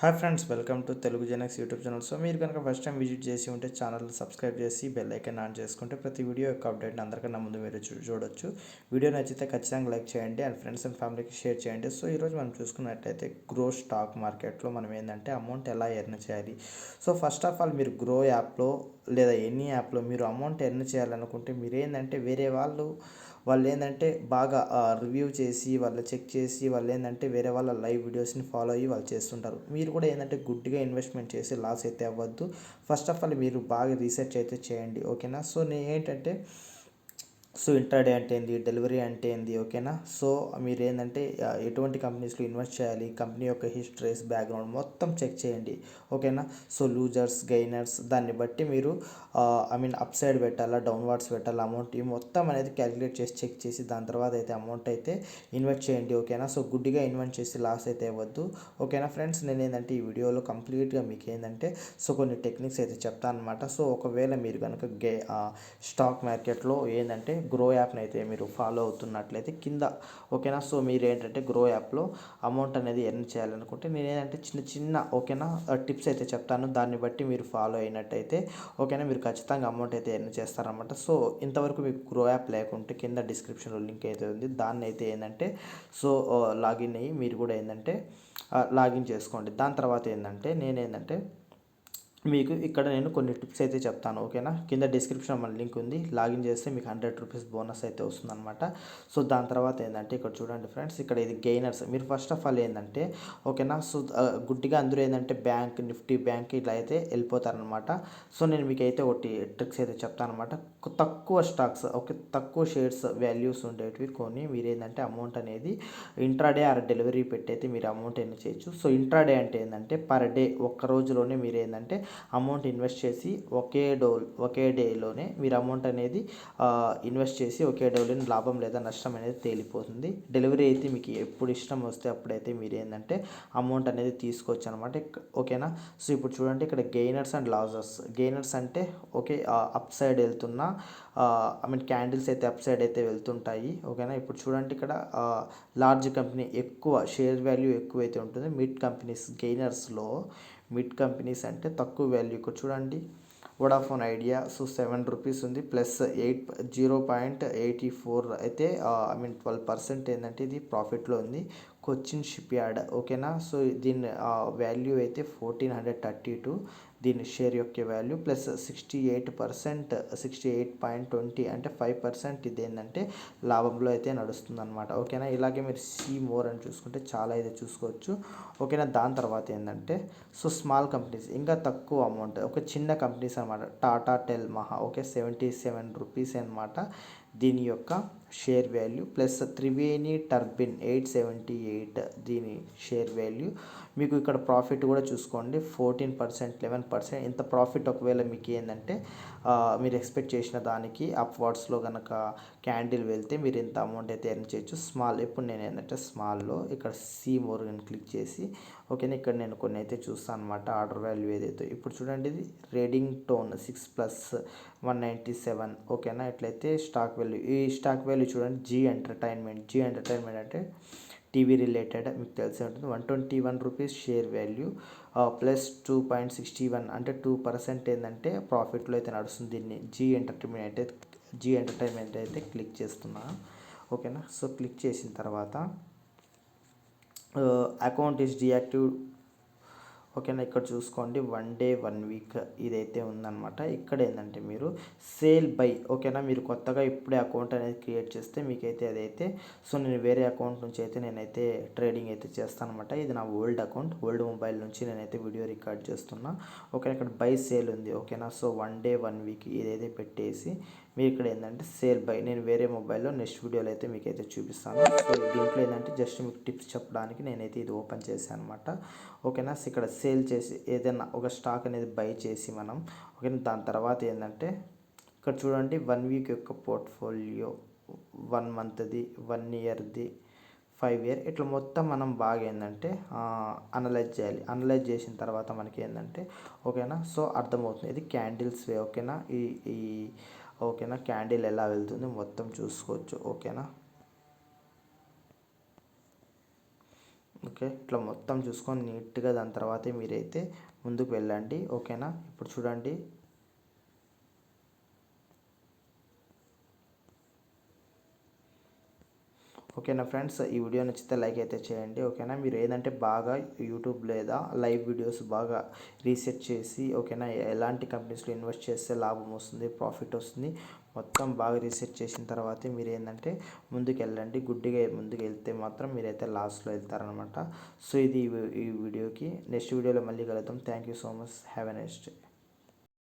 Hi friends welcome to Telugu Genex YouTube channel. So మీరు కనుక first time visit చేసి ఉంటే ఛానల్ సబ్స్క్రైబ్ చేసి బెల్ ఐకన్ ఆన్ చేసుకుంటే ప్రతి వీడియో యొక్క అప్డేట్ని అందరికన్నా ముందు మీరు చూడొచ్చు. వీడియో నచ్చితే ఖచ్చితంగా లైక్ చేయండి అండ్ ఫ్రెండ్స్ అండ్ ఫ్యామిలీకి షేర్ చేయండి. సో ఈరోజు మనం చూసుకున్నట్టయితే గ్రో స్టాక్ మార్కెట్లో మనం ఏంటంటే అమౌంట్ ఎలా ఎర్న్ చేయాలి? సో ఫస్ట్ ఆఫ్ ఆల్ మీరు గ్రో యాప్లో లేదా ఎనీ యాప్లో మీరు అమౌంట్ ఎర్న్ చేయాలనుకుంటే మీరు ఏంటంటే వేరే వాళ్ళు వాళ్ళు ఏంటంటే బాగా రివ్యూ చేసి వాళ్ళు చెక్ చేసి వాళ్ళు ఏంటంటే వేరే వాళ్ళ లైవ్ వీడియోస్ని ఫాలో అయ్యి వాళ్ళు చేస్తుంటారు. మీరు కూడా ఏంటంటే గుడ్డిగా ఇన్వెస్ట్మెంట్ చేసి లాస్ అయితే అవ్వద్దు. ఫస్ట్ ఆఫ్ ఆల్ మీరు బాగా రీసెర్చ్ అయితే చేయండి. ఓకేనా సో నేను ఏంటంటే సో ఇంట్రాడే అంటే ఏంది? డెలివరీ అంటే ఏంది? ఓకేనా? సో మీరు ఏంటంటే ఎటువంటి కంపెనీస్లో ఇన్వెస్ట్ చేయాలి? కంపెనీ యొక్క హిస్టరీస్ బ్యాక్గ్రౌండ్ మొత్తం చెక్ చేయండి. ఓకేనా? సో లూజర్స్ గెయినర్స్ దాన్ని బట్టి మీరు ఐ మీన్ అప్ సైడ్ పెట్టాలా డౌన్వర్డ్స్ పెట్టాలా అమౌంట్ ఈ మొత్తం అనేది క్యాలిక్యులేట్ చేసి చెక్ చేసి దాని తర్వాత అయితే అమౌంట్ అయితే ఇన్వెస్ట్ చేయండి. ఓకేనా? సో గుడ్డిగా ఇన్వెస్ట్ చేసి లాస్ అయితే ఇవ్వద్దు ఓకేనా ఫ్రెండ్స్? నేను ఏంటంటే ఈ వీడియోలో కంప్లీట్గా మీకు ఏంటంటే సో కొన్ని టెక్నిక్స్ అయితే చెప్తాను అనమాట సో ఒకవేళ మీరు కనుక గే స్టాక్ మార్కెట్లో ఏంటంటే గ్రో యాప్ని అయితే మీరు ఫాలో అవుతున్నట్లయితే కింద ఓకేనా సో మీరు ఏంటంటే గ్రో యాప్లో అమౌంట్ అనేది ఎర్న్ చేయాలనుకుంటే నేను ఏంటంటే చిన్న చిన్న ఓకేనా టిప్స్ అయితే చెప్తాను. దాన్ని బట్టి మీరు ఫాలో అయినట్టయితే ఓకేనా మీరు ఖచ్చితంగా అమౌంట్ అయితే ఎర్న్ చేస్తారనమాట సో ఇంతవరకు మీకు గ్రో యాప్ లేకుంటే కింద డిస్క్రిప్షన్లో లింక్ అయితే ఉంది. దాన్ని అయితే ఏంటంటే సో లాగిన్ అయ్యి మీరు కూడా ఏంటంటే లాగిన్ చేసుకోండి. దాని తర్వాత ఏంటంటే నేనేంటంటే మీకు ఇక్కడ నేను కొన్ని టిప్స్ అయితే చెప్తాను ఓకేనా? కింద డిస్క్రిప్షన్ మన లింక్ ఉంది. లాగిన్ చేస్తే మీకు హండ్రెడ్ రూపీస్ బోనస్ అయితే వస్తుందన్నమాట. సో దాని తర్వాత ఏంటంటే ఇక్కడ చూడండి ఫ్రెండ్స్ ఇక్కడ ఇది గెయినర్స్ మీరు ఫస్ట్ ఆఫ్ ఆల్ ఏంటంటే ఓకేనా? సో గుడ్డిగా అందరూ ఏంటంటే బ్యాంక్ నిఫ్టీ బ్యాంక్ ఇట్లా అయితే వెళ్ళిపోతారనమాట సో నేను మీకు అయితే ఒకటి ట్రిక్స్ అయితే చెప్తాను అనమాట తక్కువ స్టాక్స్ ఓకే? తక్కువ షేర్స్ వాల్యూస్ ఉండేటివి కొని మీరు ఏంటంటే అమౌంట్ అనేది ఇంట్రాడే ఆర్ డెలివరీ పెట్టి అయితే మీరు అమౌంట్ అయినా చేయొచ్చు. సో ఇంట్రాడే అంటే ఏంటంటే పర్ డే ఒక్క రోజులోనే మీరు ఏంటంటే అమౌంట్ ఇన్వెస్ట్ చేసి ఒకే డో ఒకే డేలోనే మీరు అమౌంట్ అనేది ఇన్వెస్ట్ చేసి ఒకే డేలోనే లాభం లేదా నష్టం అనేది తేలిపోతుంది. డెలివరీ అయితే మీకు ఎప్పుడు ఇష్టం వస్తే అప్పుడైతే మీరు ఏంటంటే అమౌంట్ అనేది తీసుకోవచ్చు అనమాట ఓకేనా? సో ఇప్పుడు చూడండి ఇక్కడ గెయినర్స్ అండ్ లాజర్స్ గెయినర్స్ అంటే ఓకే అప్ సైడ్ వెళ్తున్న ఐ మీన్ క్యాండిల్స్ అయితే అప్ సైడ్ అయితే వెళ్తుంటాయి. ఓకేనా? ఇప్పుడు చూడండి ఇక్కడ లార్జ్ కంపెనీ ఎక్కువ షేర్ వాల్యూ ఎక్కువ అయితే ఉంటుంది మిడ్ కంపెనీస్ గెయినర్స్లో మిడ్ కంపెనీస్ అంటే తక్కువ వాల్యూ ఇక్కడ చూడండి. Vodafone Idea so seven rupees ఉంది plus eight zero point eighty four అయితే ఐ మీన్ ట్వెల్వ్ పర్సెంట్ ఏంటంటే ఇది ప్రాఫిట్లో ఉంది. కొచ్చిన్ షిప్ యార్డ్ ఓకేనా? సో దీని వాల్యూ అయితే ఫోర్టీన్ హండ్రెడ్ థర్టీ టూ దీని షేర్ యొక్క value plus sixty eight percent sixty eight point twenty అంటే ఫైవ్ పర్సెంట్ ఇది ఏంటంటే లాభంలో అయితే నడుస్తుంది అనమాట ఓకేనా? ఇలాగే మీరు సీ మోర్ అని చూసుకుంటే చాలా అయితే చూసుకోవచ్చు ఓకేనా? దాని తర్వాత ఏంటంటే సో స్మాల్ కంపెనీస్ ఇంకా తక్కువ అమౌంట్ ఒక చిన్న కంపెనీస్ అనమాట Tata tele Maha okay? Seventy seven rupees అనమాట దీని యొక్క share value plus Triveni turbine eight seventy eight దీని షేర్ వాల్యూ మీకు ఇక్కడ ప్రాఫిట్ కూడా చూసుకోండి. ఫోర్టీన్ పర్సెంట్ లెవెన్ పర్సెంట్ ఇంత ప్రాఫిట్ ఒకవేళ మీకు ఏంటంటే మీరు ఎక్స్పెక్ట్ చేసిన దానికి అప్వార్డ్స్లో కనుక క్యాండిల్ వెళ్తే మీరు ఇంత అమౌంట్ అయితే ఎర్న్ చేయొచ్చు. స్మాల్ ఇప్పుడు నేను ఏంటంటే స్మాల్లో ఇక్కడ సి మోర్గన్ క్లిక్ చేసి ఓకేనా ఇక్కడ నేను కొన్ని అయితే చూస్తాను అనమాట ఆర్డర్ వాల్యూ ఏదైతే ఇప్పుడు చూడండి ఇది రేడింగ్ tone six plus one ninety seven ఓకేనా ఇట్లయితే స్టాక్ వాల్యూ ఈ స్టాక్ వాల్యూ చూడండి జీ ఎంటర్టైన్మెంట్. జీ ఎంటర్టైన్మెంట్ అంటే టీవీ రిలేటెడ్ మీకు తెలిసే ఉంటుంది. One twenty one rupees share value plus two point sixty one అంటే టూ పర్సెంట్ ఏంటంటే ప్రాఫిట్లో అయితే నడుస్తుంది దీన్ని. జీ ఎంటర్టైన్మెంట్ అయితే జీ ఎంటర్టైన్మెంట్ అయితే క్లిక్ చేస్తున్నా. ఓకేనా? సో క్లిక్ చేసిన తర్వాత అకౌంట్ ఈస్ డియాక్టివ్ ఓకేనా ఇక్కడ చూసుకోండి వన్ డే వన్ వీక్ ఇదైతే ఉందన్నమాట. ఇక్కడ ఏంటంటే మీరు సేల్ బై ఓకేనా మీరు కొత్తగా ఇప్పుడే అకౌంట్ అనేది క్రియేట్ చేస్తే మీకైతే అదైతే సో నేను వేరే అకౌంట్ నుంచి అయితే నేనైతే ట్రేడింగ్ అయితే చేస్తాను అనమాట ఇది నా ఓల్డ్ అకౌంట్ ఓల్డ్ మొబైల్ నుంచి నేనైతే వీడియో రికార్డ్ చేస్తున్నా. ఓకేనా ఇక్కడ బై సేల్ ఉంది ఓకేనా so one day one week ఇదైతే పెట్టేసి మీరు ఇక్కడ ఏంటంటే సేల్ బై నేను వేరే మొబైల్లో నెక్స్ట్ వీడియోలో అయితే మీకైతే చూపిస్తాను. సో దీంట్లో ఏంటంటే జస్ట్ మీకు టిప్స్ చెప్పడానికి నేనైతే ఇది ఓపెన్ చేశాను అనమాట ఓకేనా ఇక్కడ సేల్ సేల్ చేసి ఏదైనా ఒక స్టాక్ అనేది బై చేసి మనం ఓకే దాని తర్వాత ఏంటంటే ఇక్కడ చూడండి వన్ వీక్ యొక్క పోర్ట్ఫోలియో వన్ మంత్ది వన్ ఇయర్ది ఫైవ్ ఇయర్ ఇట్లా మొత్తం మనం బాగా ఏంటంటే అనలైజ్ చేయాలి. అనలైజ్ చేసిన తర్వాత మనకి ఏంటంటే ఓకేనా సో అర్థమవుతుంది. ఇది క్యాండిల్స్ వే ఓకేనా ఈ ఈ ఓకేనా క్యాండిల్ ఎలా వెళ్తుంది మొత్తం చూసుకోవచ్చు ఓకేనా. ఓకే? ఇట్లా మొత్తం చూసుకొని నీట్గా దాని తర్వాతే మీరైతే ముందుకు వెళ్ళండి. ఓకేనా? ఇప్పుడు చూడండి. ఓకేనా ఫ్రెండ్స్? ఈ వీడియో నచ్చితే లైక్ అయితే చేయండి. ఓకేనా? మీరు ఏదంటే బాగా యూట్యూబ్ లేదా లైవ్ వీడియోస్ బాగా రీసెర్చ్ చేసి ఓకేనా ఎలాంటి కంపెనీస్లో ఇన్వెస్ట్ చేస్తే లాభం వస్తుంది ప్రాఫిట్ వస్తుంది మొత్తం బాగా రీసెర్చ్ చేసిన తర్వాతే మీరు ఏంటంటే ముందుకు వెళ్ళండి గుడ్డిగా ముందుకు వెళ్తే మాత్రం మీరైతే లాస్ట్లో వెళ్తారనమాట సో ఇది ఈ వీడియోకి నెక్స్ట్ వీడియోలో మళ్ళీ కలుద్దాం. Thank you so much have a next day